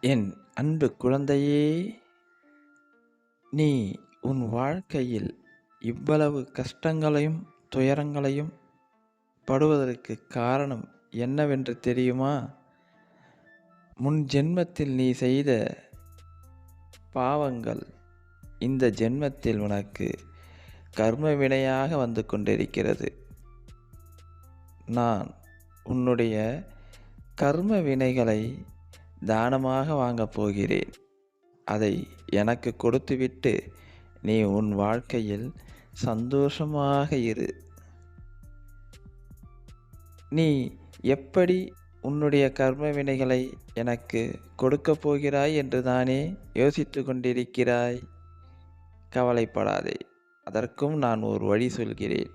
என் அன்பு குழந்தையே நீ உன் வாழ்க்கையில் இவ்வளவு கஷ்டங்களையும் துயரங்களையும் படுவதற்கு காரணம் என்னவென்று தெரியுமா? முன் ஜென்மத்தில் நீ செய்த பாவங்கள் இந்த ஜென்மத்தில் உனக்கு கர்ம வினையாக வந்து கொண்டிருக்கிறது. நான் உன்னுடைய கர்ம வினைகளை தானமாக வாங்கப் போகிறேன். அதை எனக்கு கொடுத்துவிட்டு நீ உன் வாழ்க்கையில் சந்தோஷமாக இரு. நீ எப்படி உன்னுடைய கர்ம வினைகளை எனக்கு கொடுக்கப் போகிறாய் என்று தானே யோசித்து கொண்டிருக்கிறாய்? கவலைப்படாதே அதற்கும் நான் ஒரு வழி சொல்கிறேன்.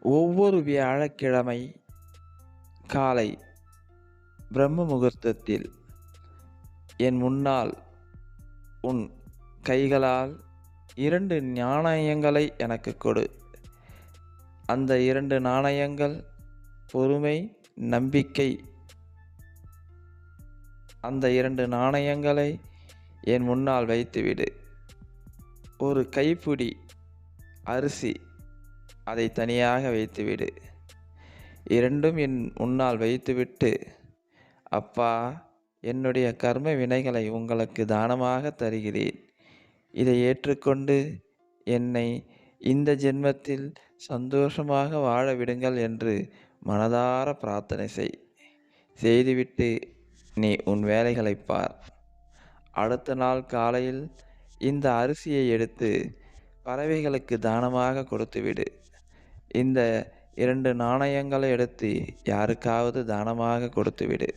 ஒவ்வொரு வியாழக்கிழமை காலை பிரம்ம முகூர்த்தத்தில் என் முன்னால் உன் கைகளால் இரண்டு நாணயங்களை எனக்கு கொடு. அந்த இரண்டு நாணயங்கள் பொறுமை நம்பிக்கை. அந்த இரண்டு நாணயங்களை என் முன்னால் வைத்துவிடு. ஒரு கைப்பிடி அரிசி அதை தனியாக வைத்துவிடு. இரண்டும் என் முன்னால் வைத்துவிட்டு அப்பா என்னுடைய கர்ம வினைகளை உங்களுக்கு தானமாக தருகிறேன். இதை ஏற்றுக்கொண்டு என்னை இந்த ஜென்மத்தில் சந்தோஷமாக வாழ விடுங்கள் என்று மனதார பிரார்த்தனை செய். செய்துவிட்டு நீ உன் வேலைகளை பார். அடுத்த நாள் காலையில் இந்த அரிசியை எடுத்து பறவைகளுக்கு தானமாக கொடுத்துவிடு. இந்த இரண்டு நாணயங்களை எடுத்து யாருக்காவது தானமாக கொடுத்துவிடு.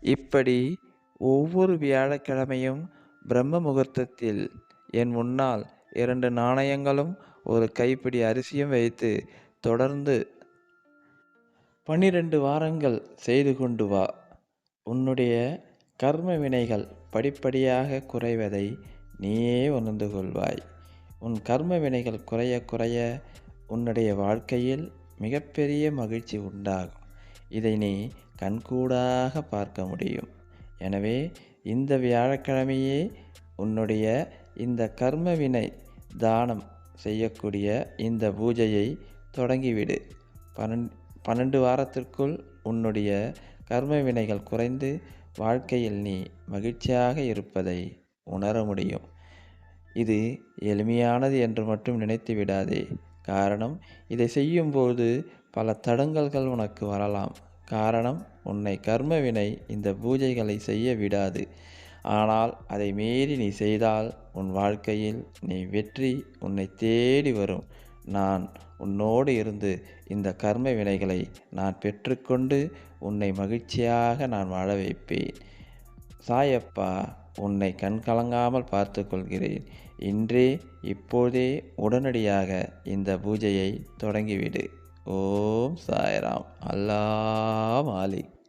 இப்படி ஒவ்வொரு வியாழக்கிழமையும் பிரம்ம முகூர்த்தத்தில் என் முன்னால் இரண்டு நாணயங்களும் ஒரு கைப்பிடி அரிசியும் வைத்து தொடர்ந்து பன்னிரண்டு வாரங்கள் செய்து கொண்டு வா. உன்னுடைய கர்ம வினைகள் படிப்படியாக குறைவதை நீயே உணர்ந்து கொள்வாய். உன் கர்ம வினைகள் குறைய குறைய உன்னுடைய வாழ்க்கையில் மிகப்பெரிய மகிழ்ச்சி உண்டாகும். இதை நீ கண்கூடாக பார்க்க முடியும். எனவே இந்த வியாழக்கிழமையே உன்னுடைய இந்த கர்ம வினை தானம் செய்யக்கூடிய இந்த பூஜையை தொடங்கிவிடு. பன்னெண் பன்னெண்டு வாரத்திற்குள் உன்னுடைய கர்ம வினைகள் குறைந்து வாழ்க்கையில் நீ மகிழ்ச்சியாக இருப்பதை உணர முடியும். இது எளிமையானது என்று மட்டும் நினைத்து விடாதே காரணம் இதை செய்யும்போது பல தடங்கல்கள் உனக்கு வரலாம். காரணம் உன்னை கர்மவினை இந்த பூஜைகளை செய்ய விடாது. ஆனால் அதை மீறி நீ செய்தால் உன் வாழ்க்கையில் நீ வெற்றி உன்னை தேடி வரும். நான் உன்னோடு இருந்து இந்த கர்ம வினைகளை நான் பெற்றுக்கொண்டு உன்னை மகிழ்ச்சியாக நான் வாழ வைப்பேன். சாயப்பா உன்னை கண்கலங்காமல் பார்த்து கொள்கிறேன் இன்றே இப்போதே உடனடியாக இந்த பூஜையை தொடங்கிவிடு. ஓம் சாய்ராம். அல்லா மாலிக்.